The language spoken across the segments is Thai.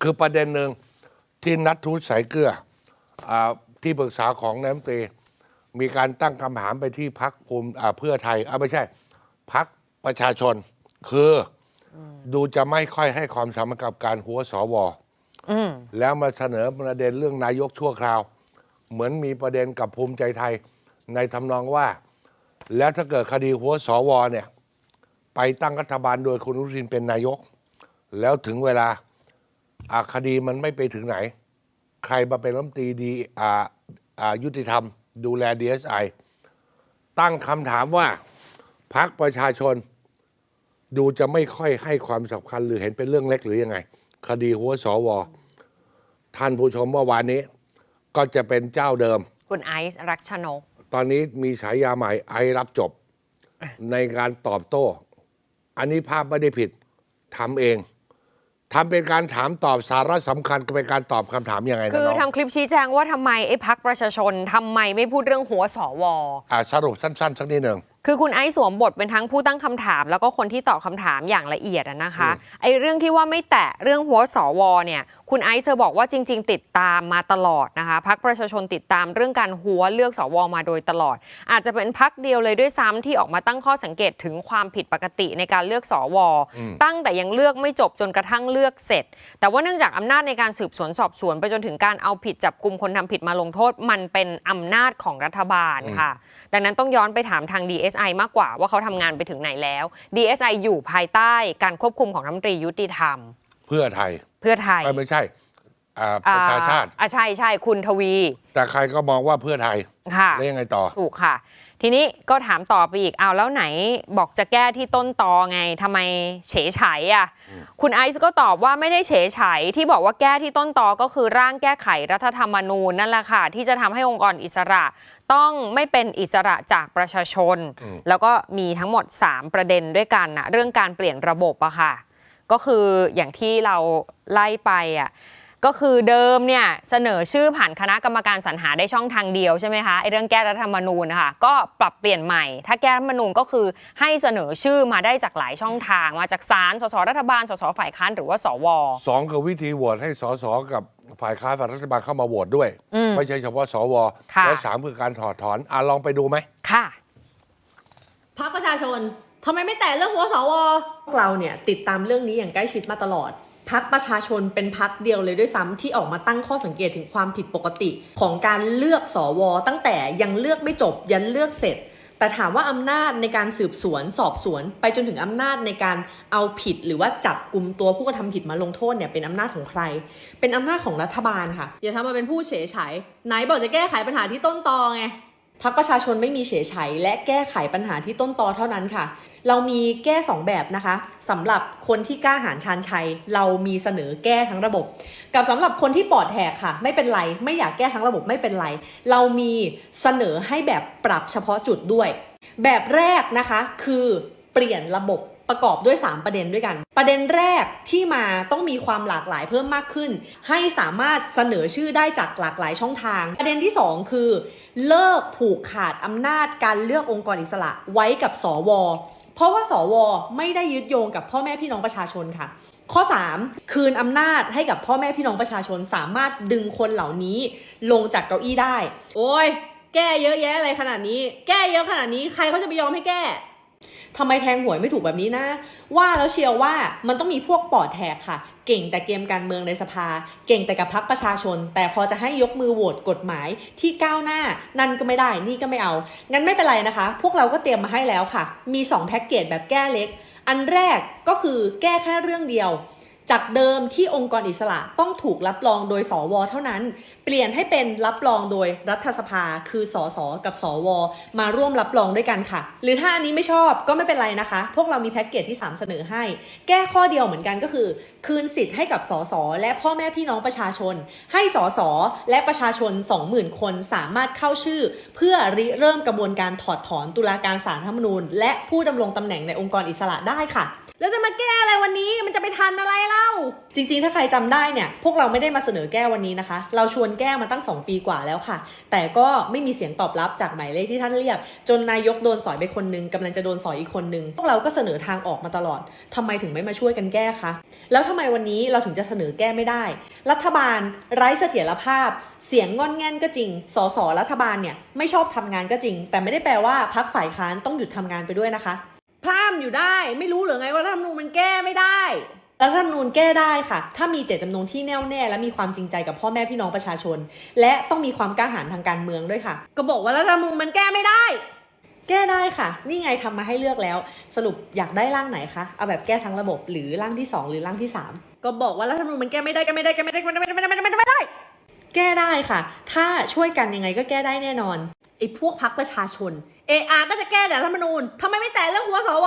คือประเด็นหนึ่งที่นัททูตสายเกลืออาที่ปรึกษาของนายกรัฐมนตรี มีการตั้งคำถามไปที่พักภูมิอ่าเพื่อไทยอ่าไม่ใช่พักประชาชน คืออดูจะไม่ค่อยให้ความสำคัญกับการหัวสวอืมแล้วมาเสนอประเด็นเรื่องนายกชั่วคราว เหมือนมีประเด็นกับภูมิใจไทย ในทำนองว่า แล้วถ้าเกิดคดีหัวสวเนี่ย ไปตั้งรัฐบาลโดยคุณอนุทินเป็นนายก แล้วถึงเวลา อาคดีมันไม่ไปถึงไหน ใครมาเป็นรัฐมนตรีดีอ่าอ่ายุติธรรม ดูแล DSI ตั้งคำถามว่าพักประชาชน ดูจะไม่ค่อยให้ความสำคัญหรือเห็นเป็นเรื่องเล็กหรือยังไง คดีหัวสวท่านผู้ชมเมื่อวานนี้ ก็จะเป็นเจ้าเดิม คุณไอซ์รักชนก ตอนนี้มีฉายาใหม่ไอรับจบ ในการตอบโต้ อันนี้ภาพไม่ได้ผิดทำเอง ทำเป็นการถามตอบสาระสำคัญก็เป็นการตอบคำถามยังไงนะคือน้องทำคลิปชี้แจงว่าทำไมไอ้พักประชาชนทำไมไม่พูดเรื่องหัวสว อ่าสรุปสั้นๆสักนิดหนึ่ง คือคุณไอซ์สวมบทเป็นทั้งผู้ตั้งคำถาม แล้วก็คนที่ตอบคำถามอย่างละเอียดอะนะคะอืมไอ้เรื่องที่ว่าไม่แตะเรื่องหัวสวเนี่ยคุณไอซ์เธอบอกว่าจริง ๆ ติดตามมาตลอดนะคะพักประชาชนติดตามเรื่องการหัวเลือกสวมาโดยตลอด อาจจะเป็นพักเดียวเลยด้วยซ้ำที่ออกมาตั้งข้อสังเกตถึงความผิดปกติในการเลือกสว ตั้งแต่ยังเลือกไม่จบจนกระทั่งเลือกเสร็จ แต่ว่าเนื่องจากอำนาจในการสืบสวนสอบสวนไปจนถึงการเอาผิดจับกลุ่มคนทำผิดมาลงโทษ มันเป็นอำนาจของรัฐบาลค่ะ ดังนั้นต้องย้อนไปถามทาง DSI มากกว่าว่าเขาทำงานไปถึงไหนแล้ว DSI อยู่ภายใต้การควบคุมของรัฐมนตรียุติธรรม เพื่อไทยเพื่อไทยเอ้ยไม่ใช่อ่าประชาชาติอ่อ่ใช่ใช่คุณทวี แต่ใครก็มองว่าเพื่อไทยค่ะ แล้วยังไงต่อ ถูกค่ะ ทีนี้ก็ถามต่อไปอีกเอาวแล้วไหนบอกจะแก้ที่ต้นตอไงทำไมเฉยไฉอะคุณไอซ์ก็ตอบว่าไม่ได้เฉยไฉที่บอกว่าแก้ที่ต้นตอก็คือร่างแก้ไขรัฐธรรมนูญนั่นแหละค่ะ ที่จะทำให้องค์กรอิสระต้องไม่เป็นอิสระจากประชาชนอืมแล้วก็มีทั้งหมด 3 ประเด็นด้วยกันนะเรื่องการเปลี่ยนระบบอะค่ะ ก็คืออย่างที่เราไล่ไปอะ ก็คือเดิมเนี่ยเสนอชื่อผ่านคณะกรรมการสรรหาได้ช่องทางเดียวใช่ไหมคะไอ้เรื่องแก้รัฐธรรมนูญนะคะก็ปรับเปลี่ยนใหม่ ถ้าแก้รัฐธรรมนูญก็คือให้เสนอชื่อมาได้จากหลายช่องทาง มาจากศาลสสรัฐบาลสสฝ่ายค้านหรือว่าสวสองคือวิธีโหวตให้สสกับฝ่ายค้านฝ่ายรัฐบาลเข้ามาโหวตด้วยอืมไม่ใช่เฉพาะสวค่ะและสามคือการถอดถอนอะลองไปดูไหมค่ะพักประชาชนทำไมไม่แตะเรื่องหัวสวพวกเราเนี่ยติดตามเรื่องนี้อย่างใกล้ชิดมาตลอด พักประชาชนเป็นพักเดียวเลยด้วยซ้ำที่ออกมาตั้งข้อสังเกตถึงความผิดปกติของการเลือกสวตั้งแต่ยังเลือกไม่จบยันเลือกเสร็จ แต่ถามว่าอำนาจในการสืบสวนสอบสวน ไปจนถึงอำนาจในการเอาผิดหรือว่าจับกลุ่มตัวผู้กระทำผิดมาลงโทษเนี่ยเป็นอำนาจของใคร เป็นอำนาจของรัฐบาลค่ะอย่าทำมาเป็นผู้เฉยไฉไหนบอกจะแก้ไขปัญหาที่ต้นตอไง พักประชาชนไม่มีเฉยไฉและแก้ไขปัญหาที่ต้นตอเท่านั้นค่ะ เรามีแก้ 2 แบบนะคะสำหรับคนที่กล้าหาญชานชัย เรามีเสนอแก้ทั้งระบบ กับสำหรับคนที่ปอดแหกค่ะ ไม่เป็นไร ไม่อยากแก้ทั้งระบบไม่เป็นไร เรามีเสนอให้แบบปรับเฉพาะจุดด้วย แบบแรกนะคะคือเปลี่ยนระบบ ประกอบด้วย 3 ประเด็นด้วยกัน ประเด็นแรกที่มาต้องมีความหลากหลายเพิ่มมากขึ้น ให้สามารถเสนอชื่อได้จากหลากหลายช่องทาง ประเด็นที่ 2 คือ เลิกผูกขาดอำนาจการเลือกองค์กรอิสระไว้กับสวเพราะว่าสวไม่ได้ยึดโยงกับพ่อแม่พี่น้องประชาชนค่ะ ข้อ 3 คืนอำนาจให้กับพ่อแม่พี่น้องประชาชนสามารถดึงคนเหล่านี้ลงจากเก้าอี้ได้ โอ้ย แก้เยอะแยะอะไรขนาดนี้ แก้เยอะขนาดนี้ใครเขาจะไปยอมให้แก้ ทำไมแทงหวยไม่ถูกแบบนี้นะ ว่าแล้วเชียวว่ามันต้องมีพวกปอดแทกค่ะ เก่งแต่เกมการเมืองในสภา เก่งแต่กับพักประชาชน แต่พอจะให้ยกมือโหวตกฎหมายที่ก้าวหน้า นั่นก็ไม่ได้นี่ก็ไม่เอา งั้นไม่เป็นไรนะคะ พวกเราก็เตรียมมาให้แล้วค่ะ มี 2 แพ็กเกจแบบแก้เล็ก อันแรกก็คือแก้แค่เรื่องเดียว จากเดิมที่องค์กรอิสระต้องถูกรับรองโดยสวเท่านั้น เปลี่ยนให้เป็นรับรองโดยรัฐสภา คือสสกับสว มาร่วมรับรองด้วยกันค่ะ หรือถ้าอันนี้ไม่ชอบก็ไม่เป็นไรนะคะ พวกเรามีแพ็กเกจที่ 3 เสนอให้ แก้ข้อเดียวเหมือนกันก็คือ คืนสิทธิ์ให้กับสสและพ่อแม่พี่น้องประชาชน ให้สสและประชาชน 20,000 คนสามารถเข้าชื่อ เพื่อริเริ่มกระบวนการถอดถอนตุลาการศารัฐธรรมนูญ และผู้ดำรงตำแหน่งในองค์กรอิสระได้ค่ะ แล้วจะมาแก้อะไรวันนี้มันจะไปทันอะไรเล่า จริงๆ ถ้าใครจำได้เนี่ย พวกเราไม่ได้มาเสนอแก้วันนี้นะคะ เราชวนแก้มาตั้ง 2 ปีกว่าแล้วค่ะ แต่ก็ไม่มีเสียงตอบรับจากหมายเลขที่ท่านเรียก จนนายกโดนสอยไปคนนึงกำลังจะโดนสอยอีกคนนึง พวกเราก็เสนอทางออกมาตลอดทำไมถึงไม่มาช่วยกันแก้คะ แล้วทำไมวันนี้เราถึงจะเสนอแก้ไม่ได้ รัฐบาล ไร้เสถียรภาพ เสียงงอนแง่นก็จริง สสรัฐบาลเนี่ยไม่ชอบทำงานก็จริง แต่ไม่ได้แปลว่าพักฝ่ายค้านต้องหยุดทำงานไปด้วยนะคะพร่ำอยู่ได้ ไม่รู้หรือไงว่ารัฐธรรมนูญมันแก้ไม่ได้ รัฐธรรมนูญแก้ได้ค่ะ ถ้ามีเจตจำนงที่แน่วแน่ และมีความจริงใจกับพ่อแม่พี่น้องประชาชน และต้องมีความกล้าหาญทางการเมืองด้วยค่ะ ก็บอกว่ารัฐธรรมนูญมันแก้ไม่ได้ แก้ได้ค่ะ นี่ไงทำมาให้เลือกแล้ว สรุปอยากได้ร่างไหนคะ เอาแบบแก้ทั้งระบบหรือร่างที่ 2 หรือร่างที่ 3 ก็บอกว่ารัฐธรรมนูญมันแก้ไม่ได้แก้ไม่ได้แก้ไม่ได้แก้ไม่ได้แก้ไม่ได้แก้ไม่ได้ แก้ไม่ได้แก้ได้ค่ะ ถ้าช่วยกันยังไงก็แก้ได้แน่นอนไอ้พวกพักประชาชนเออาก็จะแก้แต่รัฐธรรมนูญทำไมไม่แตะเรื่องหัวสว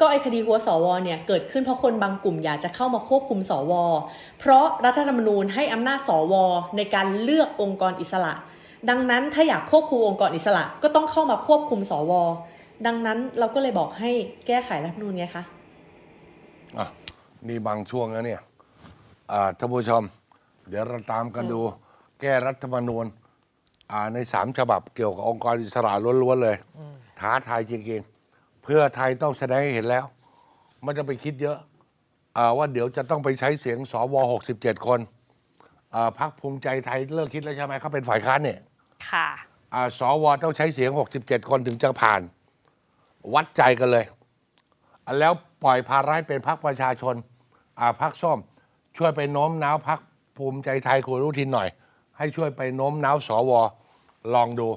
ก็ไอคดีหัวสวเนี่ยเกิดขึ้นเพราะคนบางกลุ่มอยากจะเข้ามาควบคุมสว เพราะรัฐธรรมนูญให้อำนาจสว ในการเลือกองค์กรอิสระ ดังนั้นถ้าอยากควบคุมองค์กรอิสระก็ต้องเข้ามาควบคุมสว ดังนั้นเราก็เลยบอกให้แก้ไขรัฐธรรมนูญไงคะอะนี่บางช่วงนะเนี่ยอ่าท่านผู้ชม เดี๋ยวเราตามกันดู แก้รัฐธรรมนูญอ่าในสามฉบับเกี่ยวกับองค์กรอิสระล้วนๆเลย ท้าทายจริงๆ เพื่อไทยต้องแสดงให้เห็นแล้วไม่ต้องไปคิดเยอะอาว่าเดี๋ยวจะต้องไปใช้เสียงสว67 คนอ่าพักภูมิใจไทยเลิกคิดแล้วใช่ไหมเขาเป็นฝ่ายค้านเนี่ยค่ะ อ่าสวต้องใช้เสียง 67 คนถึงจะผ่าน วัดใจกันเลยอะแล้วปล่อยภาระให้เป็นพักประชาชนอ่าพักส้ม ช่วยไปโน้มน้าวพักภูมิใจไทยคุณอนุทินหน่อย ให้ช่วยไปโน้มน้าวสวลองดู